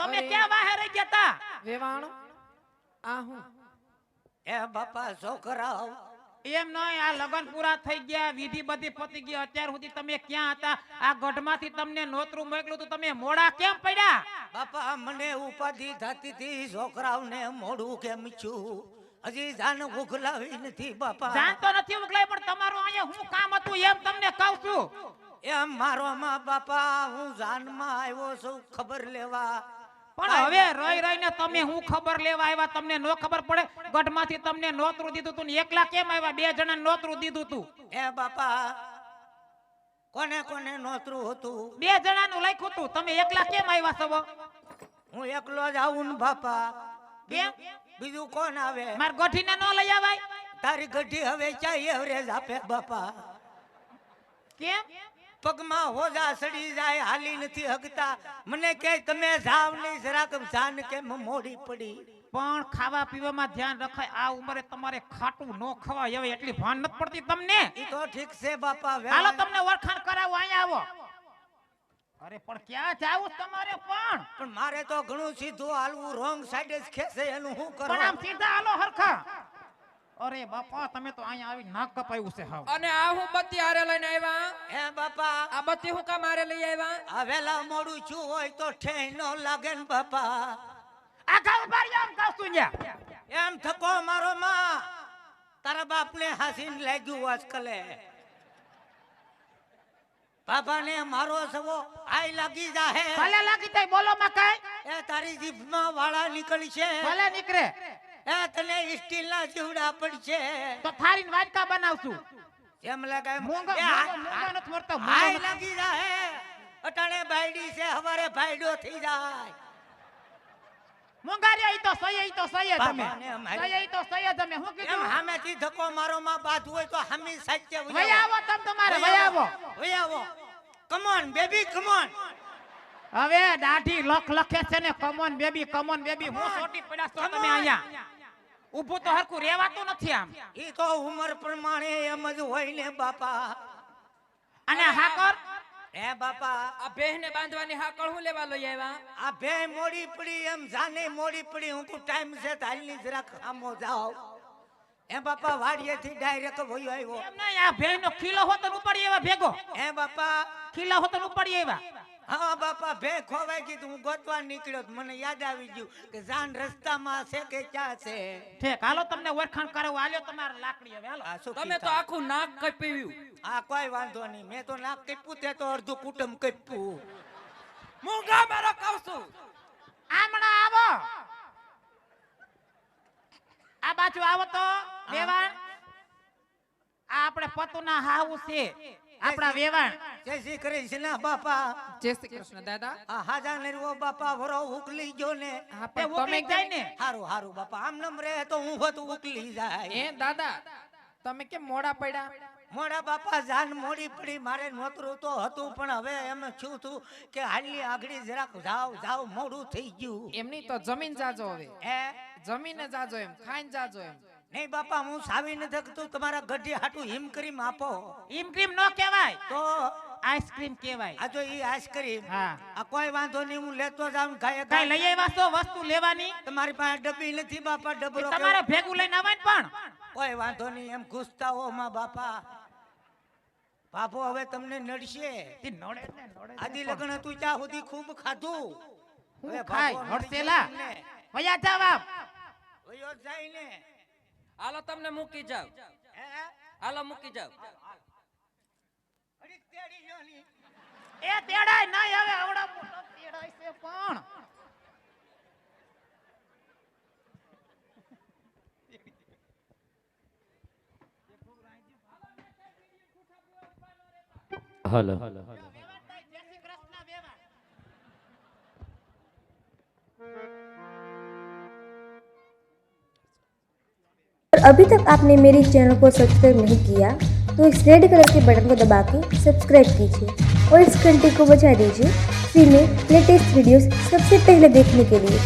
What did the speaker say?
તમે ક્યાં વાહે રહી ગયા તા? વેવાણ? આ હું? એ બાપા છોકરાઓ. એમ નહીં આ લગન પૂરા થઈ ગયા વિધિ બધી પતી ગઈ. અત્યાર સુધી તમે ક્યાં હતા? આ ગઢમાંથી તમને નોતરું મોકલું તો તમે મોડા કેમ પડ્યા? બાપા મને ઉપાધિ થતી હતી. છોકરાઓને મોડું કેમ છું? હજી જાન ઉખલાવી નથી બાપા. જાણતો નથી ઉકલાય પણ તમારું અહીંયા હું કામ હતું એમ તમને કહું છું. એમ મારો માં બાપા હું જાનમાં આવ્યો છું ખબર લેવા. પણ હવે રહી રહીને તમે હું ખબર લેવા આવ્યા? તમને નો ખબર પડે? ગઢમાંથી તમને નોતરું દીધું તું ને એકલા કેમ આવ્યા? બે જણા નોતરું દીધું તું. એ બાપા કોને કોને નોતરું હતું? બે જણાનું લખ્યું તું. તમે એકલા કેમ આવ્યા છો? હું એકલો જ આવું ને બાપા. કેમ? બીજું કોણ આવે? માર ગઢીને ન લઈ આવાય? તારી ગઢી હવે ચાઈ હવે આપે બાપા. કેમ? પગમાં હોજા સડી જાય હાલી નથી હગતા. મને કે તમે જાવ નહીં જરાક જાન કેમ મોડી પડી? પણ ખાવા પીવામાં ધ્યાન રખાય આ ઉંમરે તમારે ખાટું ન ખવાય હવે એટલી ભાન નથી પડતી તમને. ઈ તો ઠીક છે બાપા હાલો તમને વરખાણ કરાવો અહીંયા આવો. અરે પણ ક્યાં જાવું તમારે પણ? પણ મારે તો ઘણું સીધું હાલવું રોંગ સાઈડે જ ખેસે એનું શું પણ આમ સીધા હાલો હરખા. અરે બાપા તમે તો અહીંયા આવી નાક કપાયું છે હાવ. અને આ હું બત્તી આરે લઈને આવ્યા? હે બાપા. આ બત્તી હું કામ આરે લઈ આવ્યા? આ વેલા મોડું છું હોય તો ઠેઈ ન લાગે ને બાપા. આ ગાવ બારી આમ ગાવ ન્યા. એમ થકો મારો માં. તારા બાપને હાસીને લાગ્યું આજકાલે બાપાને મારો સવો આઈ લાગી જાહે. ભલે લાગી જાય બોલો માં કઈ. એ તારી જીભમાં વાળા નીકળી છે. ભલે નીકળે. એ તને સ્ટીલના જીવડા પડશે. તો થારીને વાટકા બનાવશું. એમ લાગે એમ. મૂંગા એ મૂંગા- આ- મૂંગા નથી મરતો હાય લાગી જાય. અટાણે બાયડી છે હવારે ભાઈડો થઈ જાય. મુંગારી તો સહી તો સહી તમે સહી તો સહી તમે હું એમ કીધું હામેથી ધક્કો મારો માં બાત હોય તો હામી સાચે વયા આવો તમ તમારે આવો આવો કમોન બેબી કમોન હવે દાઢી લખ લખે છે ને કમોન બેબી કમોન બેબી હું સોટી પડ્યા છો તમે અહીંયા. ઊભું તો હરખું રહેવાતું નથી આમ. એ તો ઉંમર પ્રમાણે એમ જ હોય ને બાપા. અને હાકર? એ બાપા. આ બેહને બાંધવાની હાકળ હું લેવા લઈ આવ્યા? આ બે મોડી પડી એમ જાને મોડી પડી. હું તું ટાઈમ છે તાલની જરાક આમો જાવ એ બાપા વાડીએથી ડાયરેક્ટ વયો આવ્યો. એમ નહીં આ ભેંનો ખીલો હોતો ને ઉપાડી એવા ભેગો. એ બાપા. ખીલા હોતન ઉપાડી એવા હા બાપા ભે ખોવાઈ ગઈ હું ગોતવા નીકળ્યો તો મને યાદ આવી ગયું કે જાન રસ્તામાં છે કે ક્યાં છે? ઠીક હાલો તમને ઓળખાણ કરાવો. હાલ્યો તમારે લાકડી હવે હાલો. તમે તો આખું નાક કપ્યું. આ કોઈ વાંધો નહીં. મેં તો નાક કપ્યું તે તો અડધું કુટુંબ કપ્યું. મૂંગા મારો કહું છું. આમણા આવો. આ બાજુ આવો તો વેવાણ આ આપણે પતુના હાઉ છે. આપણા વેવાણ. જય શ્રી કૃષ્ણ બાપા. જય શ્રી કૃષ્ણ દાદા. આ હાજા નરવો બાપા વરો ઉકલી ગયો ને. હા એ તમે જાય ને. હારું હારું બાપા. આમ નમ રહે તો હું હોતું ઉકલી જાય. એ દાદા તમે કેમ મોડા પડ્યા? મોડા બાપા જાન મોડી પડી. મારે નોતરું તો હતું પણ હવે એમ છું તું કે હાલી આગળી જરાક જાવ જાવ. મોડું થઈ ગયું. એમની તો જમીન જાજો હવે. હે? જમીને જાજો એમ ખાઈને જાજો એમ. નહીં બાપા હું સાવી ન થકતું તમારા ગઢી હાટું હિમ ક્રીમ આપો. હિમ ક્રીમ નો કહેવાય. તો આઈસ્ક્રીમ કહેવાય. આ જો ઈ આઈસ્ક્રીમ હા. આ કોઈ વાંધો નહીં હું લેતો જાઉં ખાય ખાય લઈ આવ્યા તો વસ્તુ લેવાની? તમારી પાસે ડબ્બી નથી બાપા ડબરો તમારે ભેગું લઈને આવે ને પણ. કોઈ વાંધો નહીં એમ ઘૂસતા હો માં બાપા. બાપો હવે તમને નડશે. આદિ લગ્ન હતું ત્યાં સુધી ખૂબ ખાધું. હું ખાય? બાપો નડી હડસેલા જાય વયા જાવ આપ. વયો જાય ને. હાલો તમને મૂકી જાવ. હે? હાલો મૂકી જાવ. ની. એ તેડાય નહીં હવે આવડા મોટો તેડાય છે પણ. હલો. વેવાણભાઈ, अभी तक आपने मेरे चैनल को सब्सक्राइब नहीं किया तो इस रेड कलर के बटन को दबा के सब्सक्राइब कीजिए और इस घंटे को बजा दीजिए, फ्री में लेटेस्ट वीडियोस सबसे पहले देखने के लिए।